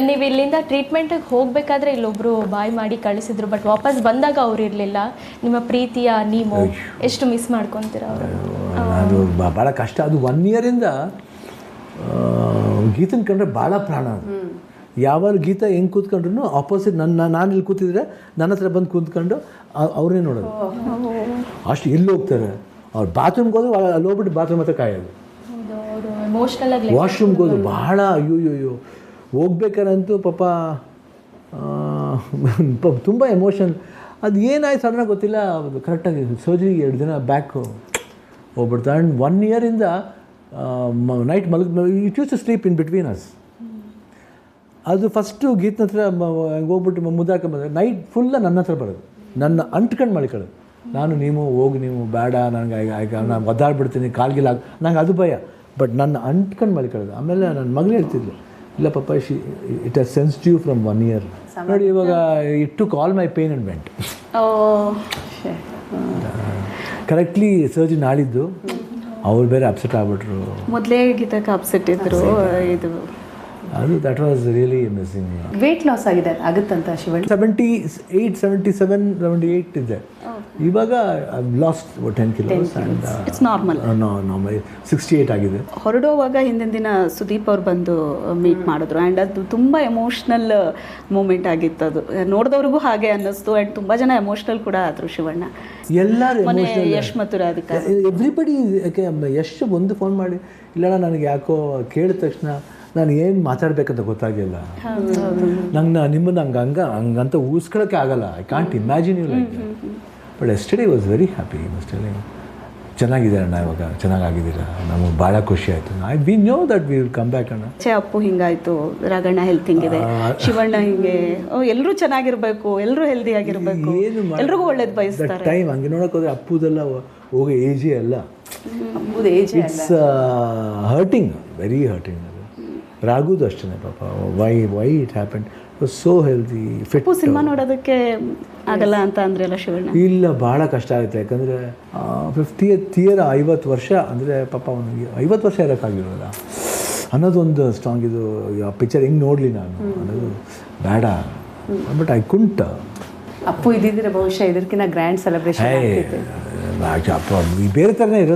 ನೀವು ಇಲ್ಲಿಂದ ಟ್ರೀಟ್ಮೆಂಟಿಗೆ ಹೋಗಬೇಕಾದ್ರೆ ಇಲ್ಲೊಬ್ರು ಬಾಯ್ ಮಾಡಿ ಕಳಿಸಿದ್ರು ಬಟ್ ವಾಪಸ್ ಬಂದಾಗ ಅವ್ರು ಇರಲಿಲ್ಲ. ನಿಮ್ಮ ಪ್ರೀತಿಯ ನೀವು ಎಷ್ಟು ಮಿಸ್ ಮಾಡ್ಕೊತೀರ ಅವರು? ಅದು ಬ- ಭಾಳ ಕಷ್ಟ. ಅದು ಒನ್ ಇಯರಿಂದ ಗೀತನ ಕಂಡ್ರೆ ಭಾಳ ಪ್ರಾಣ ಅದು. ಯಾವಾಗ ಗೀತ ಹೆಂಗೆ ಕೂತ್ಕೊಂಡ್ರು ಆಪೋಸಿಟ್ ನನ್ನ ನಾನು ಇಲ್ಲಿ ಕೂತಿದ್ರೆ ನನ್ನ ಹತ್ರ ಬಂದು ಕೂತ್ಕೊಂಡು ಅವ್ರನ್ನೇ ನೋಡೋದು. ಅಷ್ಟು ಎಲ್ಲಿ ಹೋಗ್ತಾರೆ? ಅವ್ರು ಬಾತ್ರೂಮ್ಗೆ ಹೋದ್ರೆ ಅಲ್ಲಿ ಹೋಗ್ಬಿಟ್ಟು ಬಾತ್ರೂಮ್ ಹತ್ರ ಕಾಯೋದು. ವಾಶ್ರೂಮ್ಗೆ ಹೋದ್ರು ಭಾಳ ಅಯ್ಯೋ ಅಯ್ಯೋ. ಹೋಗ್ಬೇಕಾರಂತೂ ಪಾಪ ತುಂಬ ಎಮೋಷನ್ ಅದು ಏನಾಯ್ತು ಸಡನ್ನಾಗಿ ಗೊತ್ತಿಲ್ಲ. ಅದು ಕರೆಕ್ಟಾಗಿ ಸರ್ಜರಿಗೆ ಎರಡು ದಿನ ಬ್ಯಾಕು ಹೋಗ್ಬಿಡ್ತು. ಆ್ಯಂಡ್ ಒನ್ ಇಯರಿಂದ night ಮಲಗ್ it use to sleep in between us ಅದು ಫಸ್ಟು ಗೀತನ ಹತ್ರ ಹೋಗ್ಬಿಟ್ಟು ಮುದ್ದಾಕ ಬಂದರೆ ನೈಟ್ ಫುಲ್ಲ ನನ್ನ ಹತ್ರ ಬರೋದು. ನನ್ನ ಅಂಟ್ಕೊಂಡು ಮಲ್ಕೊಳ್ಳೋದು ನಾನು ನೀವು ಹೋಗಿ, ನೀವು ಬೇಡ ನನಗೆ ಈಗ ನಾನು ಒದ್ದಾಡ್ಬಿಡ್ತೀನಿ ಕಾಲ್ಗಿಲ್ಲ ನಂಗೆ ಅದು ಭಯ. ಬಟ್ ನನ್ನ ಅಂಟ್ಕೊಂಡು ಮಲ್ಕೊಳ್ಳೋದು ಆಮೇಲೆ ನನ್ನ ಮಗಳು ಹೇಳ್ತಿದ್ಲು ಇಲ್ಲ ಪಾಪ she it as sensitive from one year ನೋಡಿ ಇವಾಗ it to call my pain and went correctly surgery ನಾಳಿದ್ದು ಅವ್ರು ಬೇರೆ ಅಪ್ಸೆಟ್ ಆಗ್ಬಿಟ್ರು. ಮೊದಲೇ ಗೀತಕ್ಕೆ ಅಪ್ಸೆಟ್ ಇದ್ರು ಇದು. ಅದು that was really missing weight loss ಆಗಿದೆ ಆಗುತ್ತಂತ Shivanna? Seventy eight seventy seven seventy eight ಇದೆ ಇವಾಗ last ten kilos it's normal normal sixty eight ಆಗಿದೆ. ಹೊರಡುವಾಗ ಹಿಂದಿನ ದಿನ ಸುದೀಪ್ ಅವ್ರು ಬಂದು ಮೀಟ್ ಮಾಡಿದ್ರು. ಆ್ಯಂಡ್ ಅದು ತುಂಬ ಎಮೋಷ್ನಲ್ ಮೂಮೆಂಟ್ ಆಗಿತ್ತು ಅದು. ನೋಡಿದವ್ರಿಗೂ ಹಾಗೆ ಅನ್ನಿಸ್ತು. ಆ್ಯಂಡ್ ತುಂಬ ಜನ ಎಮೋಷ್ನಲ್ ಕೂಡ ಆದರು ಶಿವಣ್ಣ. ಎಲ್ಲರೂ ಯಶ್ ಮತ್ತು ರಾಧಿಕಾ. ಎವ್ರಿಬಡಿ ಯಶ್ ಎಷ್ಟು ಒಂದು ಫೋನ್ ಮಾಡಿ ಇಲ್ಲಣ್ಣ ನನಗೆ ಯಾಕೋ ಕೇಳಿದ ತಕ್ಷಣ ನಾನು ಏನು ಮಾತಾಡ್ಬೇಕಂತ ಗೊತ್ತಾಗಿಲ್ಲ ನಂಗೆ ನಿಮ್ಮನ್ನು ಹಂಗೆ ಹಂಗೆ ಹಂಗಂತ ಊಸ್ಕೊಳಕ್ಕೆ ಆಗಲ್ಲ. I can't imagine you like but yesterday was very happy ಮಸ್ಟಲ್ಲಿ ಚೆನ್ನಾಗಿದೆ ಅಣ್ಣ ಇವಾಗ. ಚೆನ್ನಾಗಿದ್ದೀರ ನಮಗೆ ಭಾಳ ಖುಷಿ ಆಯಿತು. I we know that we will come back ಅಣ್ಣ. ಚೆ ಅಪ್ಪು ಹಿಂಗಾಯಿತು. ರಾಘಣ್ಣ ಹೆಲ್ತ್ ಹಿಂಗಿದೆ. ಶಿವಣ್ಣ ಹಿಂಗೆ. ಎಲ್ಲರೂ ಚೆನ್ನಾಗಿರ್ಬೇಕು. ಎಲ್ಲರೂ ಹೆಲ್ದಿ ಆಗಿರಬೇಕು. ಏನು ಎಲ್ರಿಗೂ ಒಳ್ಳೇದು ಬಯಸ್ತಾರೆ. ಟೈಮ್ ಹಂಗೆ ನೋಡಕ್ಕೆ ಹೋದ್ರೆ ಅಪ್ಪುದೆಲ್ಲ ಹೋಗೋ ಏಜಿ ಅಲ್ಲ. ಅಪ್ಪುದು age it's hurting very hurting ರಾಗುದು ಅಷ್ಟೇ ಪಾಪ. Why why it happen so healthy fit cinema ನೋಡೋದಕ್ಕೆ ಆಗಲ್ಲ ಅಂತ ಅಂದ್ರಲ್ಲ ಶಿವಣ್ಣ? ಇಲ್ಲ ಭಾಳ ಕಷ್ಟ ಆಗುತ್ತೆ. ಯಾಕಂದ್ರೆ ಫಿಫ್ಟಿ ಇಯರ್ ಐವತ್ತು ವರ್ಷ ಅಂದ್ರೆ ಪಾಪ ಒಂದು ಐವತ್ತು ವರ್ಷ ಇರೋಕ್ಕಾಗಿರೋಲ್ಲ. ಅನ್ನೋದೊಂದು ಸ್ಟ್ರಾಂಗ್ ಇದು ಆ ಪಿಕ್ಚರ್ ಹೆಂಗೆ ನೋಡಲಿ ನಾನು? ಅನ್ನೋದು ಬೇಡ. ಬಟ್ ಐ ಕುಂಟ ಅಪ್ಪು ಇದ್ದಿದ್ರೆ ಬಹುಶಃ ಇದಕ್ಕಿಂತ ಗ್ರ್ಯಾಂಡ್ ಸೆಲೆಬ್ರೇಷನ್ ಬೇರೆ ಥರನೇ ಈ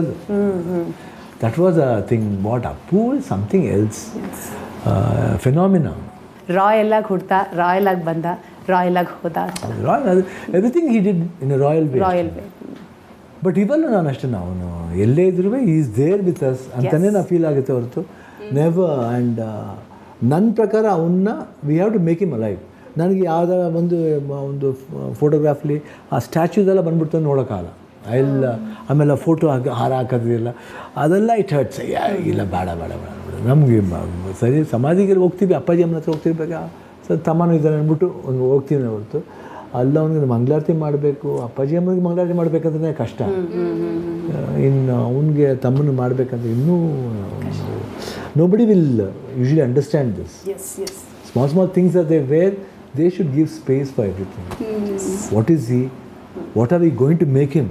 ಬೇರೆ was a thing. What Appu thing something else. Yes. Else phenomena. Royal ಆಗಿ ಹುಡ್ತಾ ರಾಯಲ್ ಆಗಿ ಬಂದ ರಾಯಲ್ ಆಗಿ ಹೋದ royal everything he did in royal way royal way but ಇವೆಲ್ಲ ನಾನು ಅಷ್ಟೇ ಅವನು ಎಲ್ಲೇ ಇದ್ರೂ ಈಸ್ ದೇರ್ ವಿತ್ ಅಸ್ ಅಂತಲೇ ನಾವು ಫೀಲ್ ಆಗುತ್ತೆ ಹೊರತು. ನೆವರ್ ಆ್ಯಂಡ್ ನನ್ನ ಪ್ರಕಾರ ಅವನ್ನ we have to make him alive ನನಗೆ ಯಾವ್ದಾರ ಒಂದು ಒಂದು ಫೋಟೋಗ್ರಾಫ್ಲಿ ಆ ಸ್ಟ್ಯಾಚ್ಯೂದೆಲ್ಲ ಬಂದ್ಬಿಡ್ತಾನೆ ನೋಡೋಕ್ಕಾಗಲ್ಲ. ಎಲ್ಲ ಆಮೇಲೆ ಫೋಟೋ ಹಾಕಿ ಹಾರ ಹಾಕೋದಿಲ್ಲ ಅದೆಲ್ಲ ಇಟ್ ಹರ್ಟ್ಸ್ ಇಲ್ಲ ಬೇಡ ಬೇಡ ಬೇಡ ಬೇಡ. ನಮಗೆ ಸರಿ ಸಮಾಧಿಗೆ ಹೋಗ್ತೀವಿ ಅಪ್ಪಾಜಿ ಅಮ್ಮನ ಹತ್ರ ಹೋಗ್ತಿರ್ಬೇಕಾ ಸರ್ ತಮ್ಮನೂ ಇದ್ದಾನೆ ಅಂದ್ಬಿಟ್ಟು ಒಂದು ಹೋಗ್ತೀನಿ ಹೊರತು. ಅಲ್ಲ ಅವ್ನಿಗೆ ಮಂಗಳಾರತಿ ಮಾಡಬೇಕು ಅಪ್ಪಾಜಿ ಅಮ್ಮನಿಗೆ ಮಂಗಳಾರತಿ ಮಾಡಬೇಕಂದ್ರೆ ಕಷ್ಟ. ಇನ್ನು ಅವನಿಗೆ ತಮ್ಮನ್ನು ಮಾಡಬೇಕಂದ್ರೆ ಇನ್ನೂ nobody will usually understand this small small things are they where they should give space for everything what is he what are we going to make him